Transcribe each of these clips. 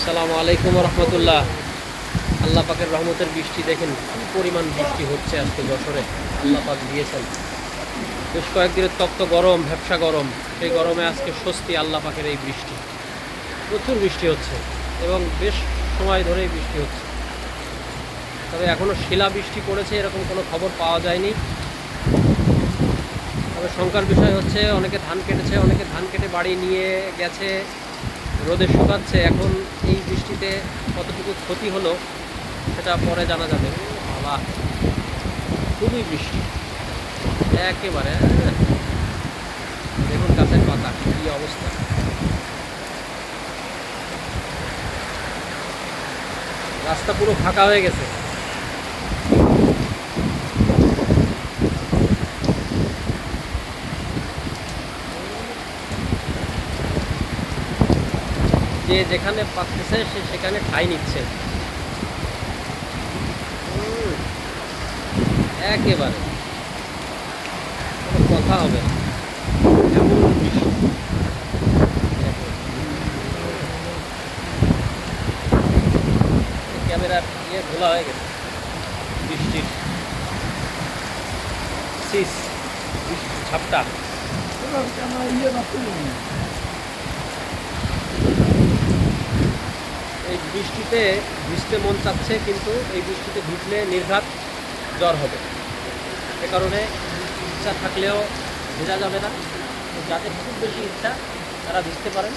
আসসালামু আলাইকুম রহমতুল্লাহ। আল্লাহ পাকের রহমতের বৃষ্টি দেখেন, কি পরিমাণ বৃষ্টি হচ্ছে আজকে যশোরে। আল্লাহ পাক দিয়েছেন। বেশ কয়েকদিনের তপ্ত গরম, ভ্যাবসা গরম। সেই গরমে আজকে স্বস্তি আল্লাহ পাকের এই বৃষ্টি। প্রচুর বৃষ্টি হচ্ছে এবং বেশ সময় ধরেই বৃষ্টি হচ্ছে। তবে এখনও শিলা বৃষ্টি পড়েছে, এরকম কোনো খবর পাওয়া যায়নি। তবে শঙ্কার বিষয় হচ্ছে, অনেকে ধান কেটেছে, অনেকে ধান কেটে বাড়ি নিয়ে গেছে। রোদে শুকাচ্ছে, এখন এই বৃষ্টিতে কতটুকু ক্ষতি হলো সেটা পরে জানা যাবে। বাবা, খুবই বৃষ্টি। একেবারে। দেখুন গাছের পাতা, কী অবস্থা। রাস্তা পুরো ফাঁকা হয়ে গেছে। যে যেখানে পাচ্ছে সে সেখানে ঠাই নিচ্ছে। একেবারে। কথা হবে এমন ক্যামেরার ইয়ে ধোলা হয়ে গেছে। বৃষ্টির সিস, বৃষ্টির ঝাপটা এই বৃষ্টিতে ভিজতে মন চাচ্ছে কিন্তু এই বৃষ্টিতে ভিজলে নির্ঘাত জ্বর হবে। এ কারণে ইচ্ছা থাকলেও ভেজা যাবে না। তো যাদের খুব বেশি ইচ্ছা তারা ভিজতে পারেন।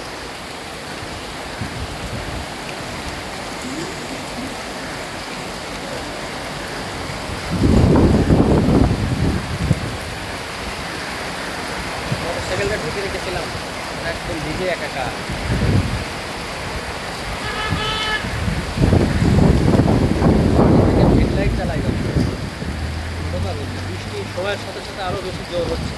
মোটরসাইকেলটা ঢেকে রেখেছিলাম, একদম ভিজে একাকার। সময়ের সাথে সাথে আরও বেশি জোর হচ্ছে।